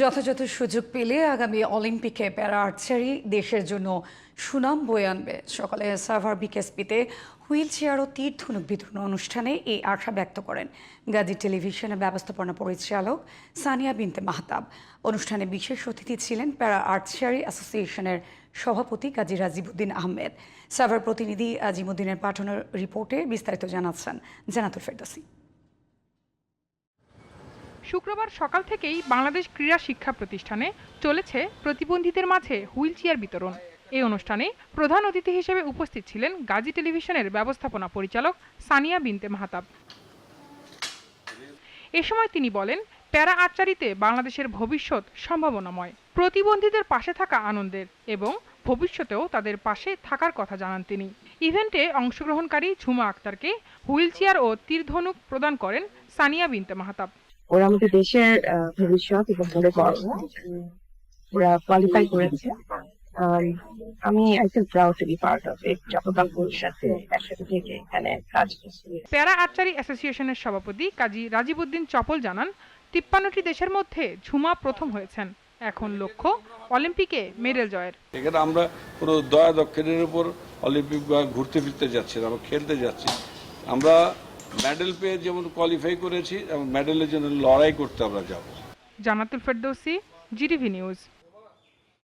যথাযথ সুযোগ পেলে আগামী অলিম্পিকে প্যারা আর্চারি দেশের জন্য সুনাম বয়ে আনবে। সকালে সাভার বিকেএসপিতে হুইল চেয়ার ও তীর ধনুক বিতরণ অনুষ্ঠানে এই আশা ব্যক্ত করেন। গাজী টেলিভিশনের ব্যবস্থাপনা পরিচালক সানিয়া বিনতে মাহতাব। অনুষ্ঠানে বিশেষ অতিথি ছিলেন প্যারা আর্চারি অ্যাসোসিয়েশনের সভাপতি কাজী রাজিবুদ্দিন আহমেদ। সাভার প্রতিনিধি আজিমুদ্দিনের পাঠানো রিপোর্টে বিস্তারিত জানাচ্ছেন জানাতুল ফেরদৌসি। শুক্রবার সকাল থেকেই বাংলাদেশ ক্রীড়া শিক্ষা প্রতিষ্ঠানে চলেছে প্রতিবন্ধীদের মাঝে হুইল চেয়ার বিতরণ। এই অনুষ্ঠানে প্রধান অতিথি হিসেবে উপস্থিত ছিলেন গাজী টেলিভিশনের ব্যবস্থাপনা পরিচালক সানিয়া বিনতে মাহাতাব। এ সময় তিনি বলেন, প্যারা আর্চারিতে বাংলাদেশের ভবিষ্যৎ সম্ভাবনাময়। প্রতিবন্ধীদের পাশে থাকা আনন্দের এবং ভবিষ্যতেও তাদের পাশে থাকার কথা জানান তিনি। ইভেন্টে অংশগ্রহণকারী ঝুমা আক্তারকে হুইল চেয়ার ও তীরধনুক প্রদান করেন সানিয়া বিনতে মাহাতাব। ওরা আমাদের দেশের ভবিষ্যৎ এবং বলে গর্ব ওরা কোয়ালিফাই করেছে। আমি I feel proud to be part of it চট্টগ্রামপুর সাথে একসাথে থেকে এখানে কাজ করছি। প্যারা আর্চারি অ্যাসোসিয়েশনের সভাপতি কাজী রাজিবুদ্দিন চপল জানান তিপ্পান্নটি দেশের মধ্যে ঝুমা প্রথম হয়েছেন। এখন লক্ষ্য অলিম্পিকে মেডেল জয়ের। এখানে আমরা কোনো দয়া দক্ষিণের উপর অলিম্পিক বা ঘুরতে ফিরতে যাচ্ছি না আমরা খেলতে যাচ্ছি। আমরা মেডেল পেয়ে যেমন কোয়ালিফাই করেছি এবং মেডেলের জন্য লড়াই করতে আমরা যাব। Jamatul Ferdousi, GTV news.